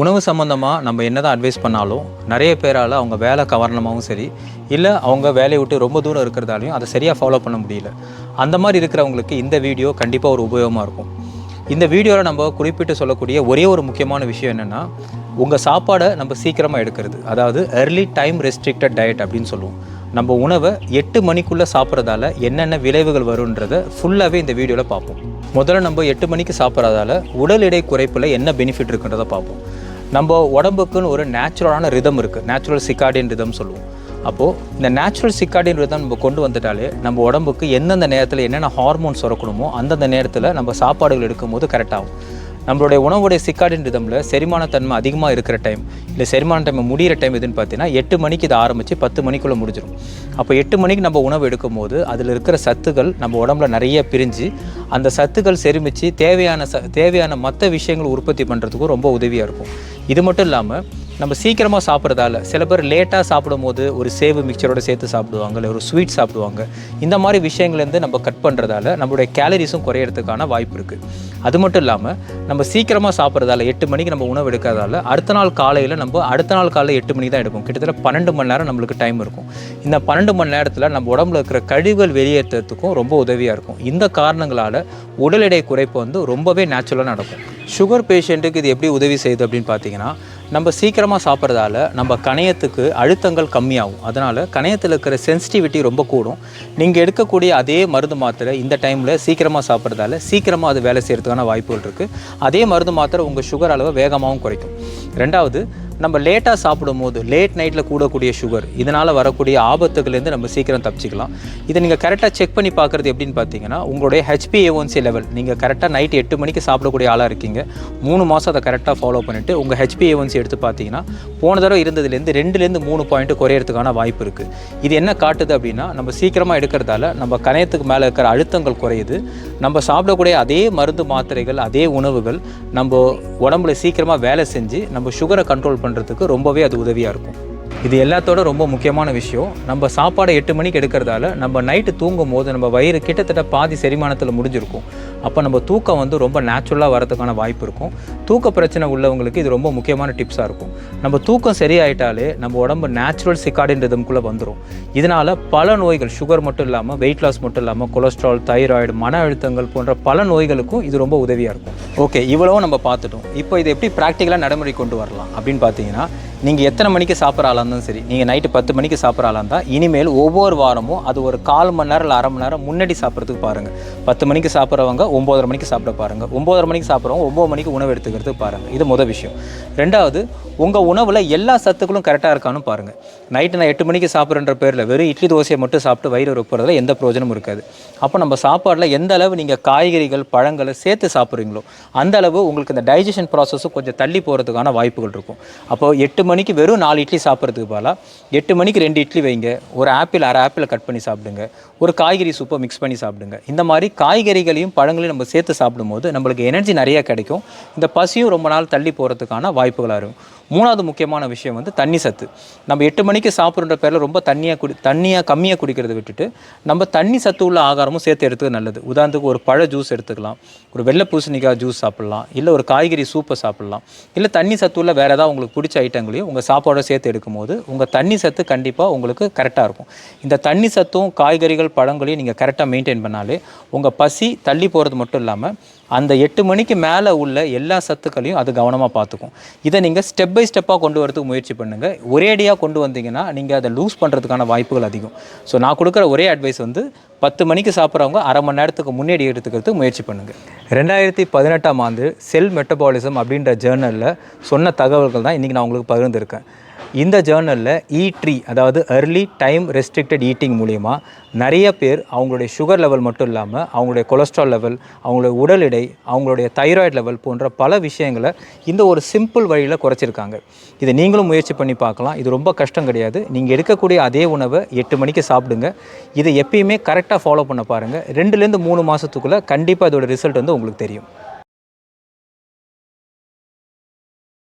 உணவு சம்மந்தமாக நம்ம என்ன தான் அட்வைஸ் பண்ணாலும் நிறைய பேரால் அவங்க வேலை காரணமாகவும் சரி இல்லை அவங்க வேலையை விட்டு ரொம்ப தூரம் இருக்கிறதாலையும் அதை சரியாக ஃபாலோ பண்ண முடியல. அந்த மாதிரி இருக்கிறவங்களுக்கு இந்த வீடியோ கண்டிப்பாக ஒரு உபயோகமாக இருக்கும். இந்த வீடியோவில் நம்ம குறிப்பிட்டு சொல்லக்கூடிய ஒரே ஒரு முக்கியமான விஷயம் என்னென்னா உங்கள் சாப்பாடை நம்ம சீக்கிரமாக எடுக்கிறது. அதாவது ஏர்லி டைம் ரெஸ்ட்ரிக்டட் டயட் அப்படின்னு சொல்லுவோம். நம்ம உணவை எட்டு மணிக்குள்ளே சாப்பிட்றதால என்னென்ன விளைவுகள் வருன்றதை ஃபுல்லாகவே இந்த வீடியோவில் பார்ப்போம். முதல்ல நம்ம எட்டு மணிக்கு சாப்பிட்றதால உடல் எடை குறைப்பில் என்ன பெனிஃபிட் இருக்குன்றதை பார்ப்போம். நம்ம உடம்புக்குன்னு ஒரு நேச்சுரலான ரிதம் இருக்குது நேச்சுரல் சிக்காடியன் ரிதம் சொல்லுவோம். அப்போது இந்த நேச்சுரல் சிக்காடியன் ரிதம் நம்ம கொண்டு வந்துட்டாலே நம்ம உடம்புக்கு எந்தெந்த நேரத்தில் என்னென்ன ஹார்மோன் சுரக்கணுமோ அந்தந்த நேரத்தில் நம்ம சாப்பாடுகள் எடுக்கும்போது கரெக்டாகும் நம்மளுடைய உணவுடைய சிக்காடின் ரிதமில் செரிமான தன்மை அதிகமாக இருக்கிற டைம் இல்லை செரிமான டைம் முடிகிற டைம் எதுன்னு பார்த்தீங்கன்னா எட்டு மணிக்கு இதை ஆரம்பித்து பத்து மணிக்குள்ளே முடிஞ்சிடும் அப்போ எட்டு மணிக்கு நம்ம உணவு எடுக்கும்போது அதில் இருக்கிற சத்துக்கள் நம்ம உடம்புல நிறைய பிரிஞ்சு அந்த சத்துக்கள் செரிமிச்சு தேவையான ச தேவையான மற்ற விஷயங்கள் உற்பத்தி பண்ணுறதுக்கும் ரொம்ப உதவியாக இருக்கும். இது மட்டும் இல்லாமல் நம்ம சீக்கிரமாக சாப்பிட்றதால சில பேர் லேட்டாக சாப்பிடும் போது ஒரு சேவு மிக்சரோட சேர்த்து சாப்பிடுவாங்க இல்லை ஒரு ஸ்வீட் சாப்பிடுவாங்க. இந்த மாதிரி விஷயங்கள்லேருந்து நம்ம கட் பண்ணுறதால நம்மளுடைய கேலரிஸும் குறையறதுக்கான வாய்ப்பு இருக்குது அது மட்டும் இல்லாமல் நம்ம சீக்கிரமாக சாப்பிட்றதால எட்டு மணிக்கு நம்ம உணவு எடுக்கிறதால அடுத்த நாள் காலையில் நம்ம அடுத்த நாள் காலையில் எட்டு மணி தான் எடுப்போம். கிட்டத்தட்ட பன்னெண்டு மணி நேரம் நம்மளுக்கு டைம் இருக்கும். இந்த பன்னெண்டு மணி நேரத்தில் நம்ம உடம்புல இருக்கிற கழிவுகள் வெளியேற்றுறதுக்கும் ரொம்ப உதவியாக இருக்கும். இந்த காரணங்களால் உடல் எடை குறைப்பு வந்து ரொம்பவே நேச்சுரலாக நடக்கும். சுகர் பேஷண்ட்டுக்கு இது எப்படி உதவி செய்யுது அப்படின்னு பார்த்தீங்கன்னா நம்ம சீக்கிரமாக சாப்பிட்றதால நம்ம கணையத்துக்கு அழுத்தங்கள் கம்மியாகும். அதனால் கணையத்தில் இருக்கிற சென்சிட்டிவிட்டி ரொம்ப கூடும். நீங்கள் எடுக்கக்கூடிய அதே மருந்து மாத்திரை இந்த டைமில் சீக்கிரமாக சாப்பிட்றதால சீக்கிரமாக அது வேலை செய்கிறதுக்கான வாய்ப்புகள் இருக்குது அதே மருந்து மாத்திரை உங்கள் சுகர் அளவை வேகமாகவும் குறைக்கும். ரெண்டாவது நம்ம லேட்டாக சாப்பிடும் போது லேட் நைட்டில் கூடக்கூடிய சுகர் இதனால் வரக்கூடிய ஆபத்துகள்லேருந்து நம்ம சீக்கிரம் தப்பிச்சிக்கலாம். இதை நீங்கள் கரெக்டாக செக் பண்ணி பார்க்குறது எப்படின்னு பார்த்தீங்கன்னா உங்களுடைய ஹெச்பிஏஒன்சி லெவல் நீங்கள் கரெக்டாக நைட் எட்டு மணிக்கு சாப்பிடக்கூடிய ஆளாக இருக்கீங்க. மூணு மாதம் அதை கரெக்டாக ஃபாலோ பண்ணிவிட்டு உங்கள் ஹெச்பிஏஒன்சி எடுத்து பார்த்தீங்கன்னா போன தடவை இருந்ததுலேருந்து ரெண்டுலேருந்து மூணு பாயிண்ட் குறையிறதுக்கான வாய்ப்பு இருக்குது இது என்ன காட்டுது அப்படின்னா நம்ம சீக்கிரமாக எடுக்கிறதால நம்ம கணையத்துக்கு மேலே இருக்கிற அழுத்தங்கள் குறையுது. நம்ம சாப்பிடக்கூடிய அதே மருந்து மாத்திரைகள் அதே உணவுகள் நம்ம உடம்புல சீக்கிரமாக வேலை செஞ்சு நம்ம சுகரை கண்ட்ரோல் பண்ணுறதுக்கு ரொம்பவே அது உதவியாக இருக்கும். இது எல்லாத்தோட ரொம்ப முக்கியமான விஷயம். நம்ம சாப்பாடை எட்டு மணிக்கு எடுக்கிறதால நம்ம நைட்டு தூங்கும் போது நம்ம வயிறு கிட்டத்தட்ட பாதி செரிமானத்தில் முடிஞ்சிருக்கும். அப்போ நம்ம தூக்கம் வந்து ரொம்ப நேச்சுரலாக வரதுக்கான வாய்ப்பு இருக்கும். தூக்க பிரச்சனை உள்ளவங்களுக்கு இது ரொம்ப முக்கியமான டிப்ஸாக இருக்கும். நம்ம தூக்கம் சரியாயிட்டாலே நம்ம உடம்பு நேச்சுரல் சிக்காடின் ரிதம்குள்ளே வந்துடும் இதனால் பல நோய்கள் சுகர் மட்டும் இல்லாமல் வெயிட் லாஸ் மட்டும் இல்லாமல் கொலஸ்ட்ரால் தைராய்டு மன அழுத்தங்கள் போன்ற பல நோய்களுக்கும் இது ரொம்ப உதவியாக இருக்கும். ஓகே இவ்வளோ நம்ம பார்த்துட்டோம். இப்போ இது எப்படி ப்ராக்டிக்கலாக நடைமுறை கொண்டு வரலாம் அப்படின்னு பார்த்தீங்கன்னா நீங்கள் எத்தனை மணிக்கு சாப்பிட்ற ஆளாக இருந்தாலும் சரி நீங்கள் நைட்டு பத்து மணிக்கு சாப்பிட்ற ஆளாக இருந்தால் இனிமேல் ஒவ்வொரு வாரமும் அது ஒரு கால் மணி நேரம் இல்லை அரை மணி நேரம் முன்னாடி சாப்பிட்றதுக்கு பாருங்கள் பத்து மணிக்கு சாப்பிட்றவங்க ஒம்போதரை மணிக்கு சாப்பிட பாருங்கள் ஒம்போதரை மணிக்கு சாப்பிட்றவங்க ஒம்பது மணிக்கு உணவு எடுத்துக்கிறதுக்கு பாருங்கள் இது முதல் விஷயம். ரெண்டாவது உங்கள் உணவில் எல்லா சத்துக்களும் கரெக்டாக இருக்கான்னு பாருங்கள் நைட்டு நான் எட்டு மணிக்கு சாப்பிட்றன்ற பேரில் வெறும் இட்லி தோசையை மட்டும் சாப்பிட்டு வயிறு ரொப்புறதுல எந்த பிரயோஜனமும் இருக்காது. அப்போ நம்ம சாப்பாடில் எந்த அளவு நீங்கள் காய்கறிகள் பழங்களை சேர்த்து சாப்பிட்றீங்களோ அந்த அளவு உங்களுக்கு இந்த டைஜஷன் ப்ராசஸும் கொஞ்சம் தள்ளி போகிறதுக்கான வாய்ப்புகள் இருக்கும். அப்போ எட்டு மணி மணிக்கு வெறும் நாலு இட்லி சாப்பிட்றதுக்கு பதிலாக எட்டு மணிக்கு ரெண்டு இட்லி வைங்க. ஒரு ஆப்பிள் அரை ஆப்பிளை கட் பண்ணி சாப்பிடுங்க. ஒரு காய்கறி சூப்பை மிக்ஸ் பண்ணி சாப்பிடுங்க. இந்த மாதிரி காய்கறிகளையும் பழங்களையும் நம்ம சேர்த்து சாப்பிடும்போது நம்மளுக்கு எனர்ஜி நிறைய கிடைக்கும். இந்த பசியும் ரொம்ப நாள் தள்ளி போகிறதுக்கான வாய்ப்புகளாக இருக்கும் மூணாவது முக்கியமான விஷயம் வந்து தண்ணி சத்து. நம்ம எட்டு மணிக்கு சாப்பிட்ற பேரில் ரொம்ப தண்ணியாக குடி தண்ணியாக கம்மியாக குடிக்கிறத விட்டுட்டு நம்ம தண்ணி சத்து உள்ள ஆகாரமும் சேர்த்து எடுத்துக்க நல்லது. உதாரணத்துக்கு ஒரு பழ ஜூஸ் எடுத்துக்கலாம். ஒரு வெள்ளை பூசணிக்காய் ஜூஸ் சாப்பிட்லாம். இல்லை ஒரு காய்கறி சூப்பை சாப்பிட்லாம். இல்லை தண்ணி சத்து உள்ள வேறு ஏதாவது உங்களுக்கு பிடிச்ச ஐட்டங்களையும் உங்கள் சாப்பாடோட சேர்த்து எடுக்கும்போது உங்கள் தண்ணி சத்து கண்டிப்பாக உங்களுக்கு கரெக்டாக இருக்கும். இந்த தண்ணி சத்தும் காய்கறிகள் பழங்களையும் நீங்கள் கரெக்டாக மெயின்டைன் பண்ணாலே உங்கள் பசி தள்ளி போகிறது மட்டும் இல்லாமல் அந்த எட்டு மணிக்கு மேலே உள்ள எல்லா சத்துக்களையும் அது கவனமாக பார்த்துக்கும். இதை நீங்கள் ஸ்டெப் பை ஸ்டெப்பாக கொண்டு வரதுக்கு முயற்சி பண்ணுங்கள் ஒரேடியாக கொண்டு வந்தீங்கன்னா நீங்கள் அதை லூஸ் பண்ணுறதுக்கான வாய்ப்புகள் அதிகம். ஸோ நான் கொடுக்குற ஒரே அட்வைஸ் வந்து பத்து மணிக்கு சாப்பிட்றவங்க அரை மணி நேரத்துக்கு முன்னாடி எடுத்துக்கிறதுக்கு முயற்சி பண்ணுங்கள் ரெண்டாயிரத்தி பதினெட்டாம் ஆண்டு செல் மெட்டபாலிசம் அப்படின்ற ஜேர்னலில் சொன்ன தகவல்கள் தான் இன்றைக்கி நான் உங்களுக்கு பகிர்ந்துருக்கேன். இந்த ஜேர்னலில் இ ட்ரீ அதாவது அர்லி டைம் ரெஸ்ட்ரிக்டட் ஈட்டிங் மூலிமா நிறைய பேர் அவங்களுடைய சுகர் லெவல் மட்டும் இல்லாமல் அவங்களுடைய கொலஸ்ட்ரால் லெவல் அவங்களுடைய உடல் எடை அவங்களுடைய தைராய்டு லெவல் போன்ற பல விஷயங்களை இந்த ஒரு சிம்பிள் வழியில் குறைச்சிருக்காங்க. இதை நீங்களும் முயற்சி பண்ணி பார்க்கலாம். இது ரொம்ப கஷ்டம் கிடையாது. நீங்கள் எடுக்கக்கூடிய அதே உணவை எட்டு மணிக்கு சாப்பிடுங்க. இதை எப்பயுமே கரெக்டாக ஃபாலோ பண்ண பாருங்கள் ரெண்டுலேருந்து மூணு மாதத்துக்குள்ளே கண்டிப்பாக இதோட ரிசல்ட் வந்து உங்களுக்கு தெரியும்.